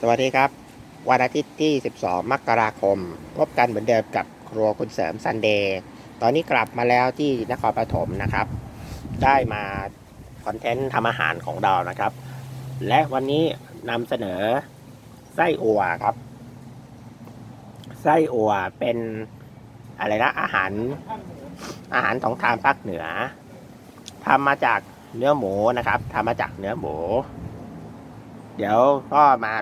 สวัสดีครับ วันอาทิตย์ที่ 12 มกราคม พบกันเหมือนเดิมกับครัวคุณเสริมซันเดย์ตอนนี้กลับมาแล้วที่นครปฐมนะครับ ได้มาคอนเทนต์ทำอาหารของเรานะครับ และวันนี้นำเสนอไส้อัวครับ ไส้อัวเป็นอะไรนะอาหารอาหารของทางภาคเหนือทำมาจากเนื้อหมูนะครับทำมาจากเนื้อหมู เดี๋ยวก็มา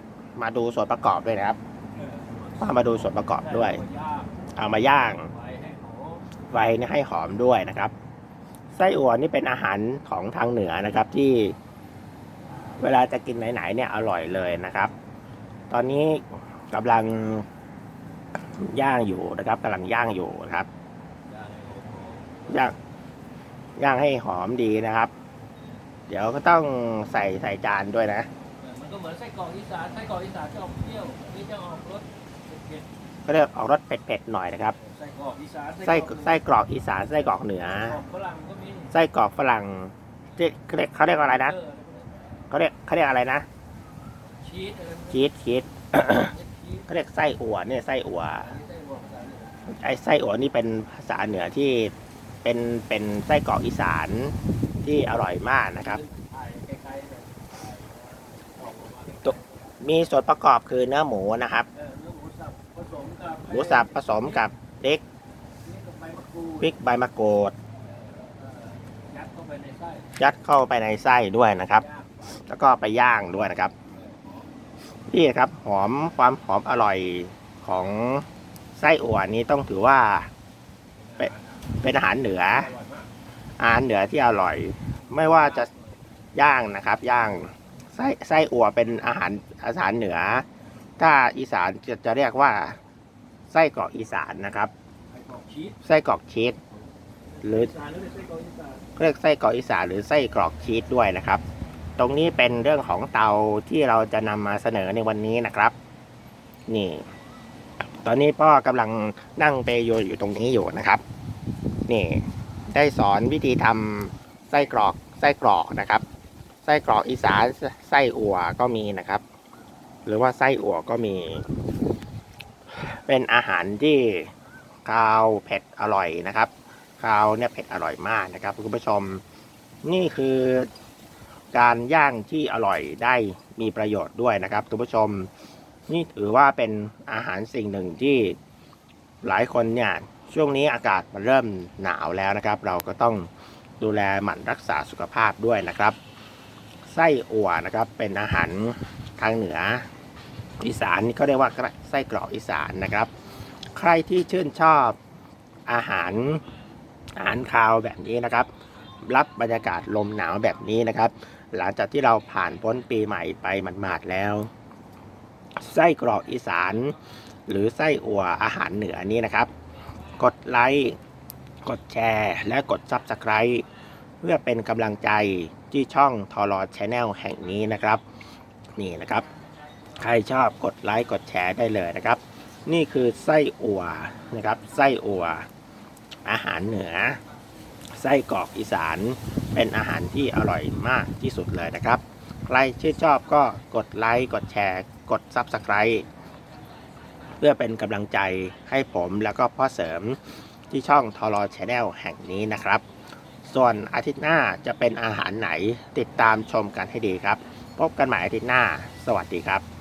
มาดูส่วนประกอบด้วยนะครับก็มาดูส่วนประกอบด้วย เอามาย่างไฟนี่ให้หอมด้วยนะครับ ไส้อั่วนี่เป็นอาหารของทางเหนือนะครับที่ เวลาจะกินไหนๆเนี่ยอร่อยเลยนะครับ ตอนนี้กำลังย่างอยู่นะครับกำลังย่างอยู่นะครับย่างย่างให้หอมดีนะครับ เดี๋ยวก็ต้องใส่ใส่จานด้วยนะมัน ก็เหมือนไส้กรอกอีสานไส้กรอกอีสานจะออกเปรี้ยวอันนี่จะออกรสเผ็ดก็เรียกออกรสเผ็ดๆหน่อยนะครับๆไส้กรอกอีสานไส้ไส้กรอกอีสานไส้กรอกเหนือกรอกฝรั่งก็มีไส้กรอกฝรั่งที่เขาเรียกเขาเรียกว่าอะไรนะเออเขาเรียกเขาเรียกอะไรนะชีสอะไรพวกนี้ชีสชีส ชีสเขาเรียกไส้อั่วเนี่ยไส้อั่วอันนี้ไส้กรอกภาษาเหนือไอ้ไส้อั่วนี่เป็นภาษาเหนือที่เป็นเป็นไส้กรอกอีสานที่อร่อยมากนะครับถ่ายคล้ายๆแบบออกมา มีส่วนประกอบคือเนื้อหมูนะครับเออเนื้อหมูสับผสมกับหมูสับผสมกับพริกนี่กับใบมะกรูดพริกใบมะกรูดเออยัดเข้าไปในไส้ยัดเข้าไปในไส้ด้วยนะครับ ย่างแล้วก็ไปย่างด้วยนะครับนี่ครับหอมความหอมอร่อยของไส้อั่วนี้ต้องถือว่า เป็นเป็นอาหารเหนือ อร่อยมากอาหารเหนือที่อร่อย ไม่ว่าจะย่างนะครับ ย่าง ไส้ไส้อั่วเป็นอาหารอาหารเหนือ ถ้าอีสานจะจะเรียกว่าไส้กรอกอีสานนะครับ ไส้กรอกชีสไส้กรอกชีสหรืออีสานหรือไส้กรอกอีสานเรียกไส้กรอกอีสานหรือไส้กรอกชีสด้วยนะครับ ตรงนี้เป็นเรื่องของเตาที่เราจะนำมาเสนอในวันนี้นะครับ นี่ ตอนนี้พ่อกำลังนั่งเปรยโยอยู่ตรงนี้อยู่นะครับ นี่ ได้สอนวิธีทำไส้กรอกไส้กรอกนะครับ ไส้กรอกอีสานไส้อั่วก็มีนะครับ หรือว่าไส้อั่วก็มี เป็นอาหารที่คาวเผ็ดอร่อยนะครับคราวเนี่ยเผ็ดอร่อยมากนะครับคุณผู้ชม นี่คือการย่างที่อร่อยได้มีประโยชน์ด้วยนะครับคุณผู้ชม นี่ถือว่าเป็นอาหารสิ่งหนึ่งที่หลายคนเนี่ยช่วงนี้อากาศมันเริ่มหนาวแล้วนะครับ เราก็ต้องดูแลหมั่นรักษาสุขภาพด้วยนะครับ ไส้อั่วนะครับ เป็นอาหารทางเหนืออีสานนี่ก็เรียกว่าไส้กรอกอีสานนะครับ ใครที่ชื่นชอบอาหารอาหารคาวแบบนี้นะครับ รับบรรยากาศลมหนาวแบบนี้นะครับ หลังจากที่เราผ่านพ้นปีใหม่ไปหมาดๆแล้ว ไส้กรอกอีสาน หรือไส้อั่วอาหารเหนือนี้นะครับ กดไลค์กดแชร์ และกด Subscribe เพื่อเป็นกำลังใจที่ช่องทอรอชแนลแห่งนี้นะครับ นี่นะครับ ใครชอบกดไลค์กดแชร์ได้เลยนะครับ นี่คือไส้อั่วนะครับ ไส้อั่วอาหารเหนือ ไส้กรอกอีสาน เป็นอาหารที่อร่อยมากที่สุดเลยนะครับ ใครชื่นชอบก็กดไลค์กดแชร์ กด Subscribe เพื่อเป็นกำลังใจให้ผมแล้วก็พ่อเสริมที่ช่องทอรอชแนลแห่งนี้นะครับ ส่วนอาทิตย์หน้าจะเป็นอาหารไหนติดตามชมกันให้ดีครับ พบกันใหม่อาทิตย์หน้า สวัสดีครับ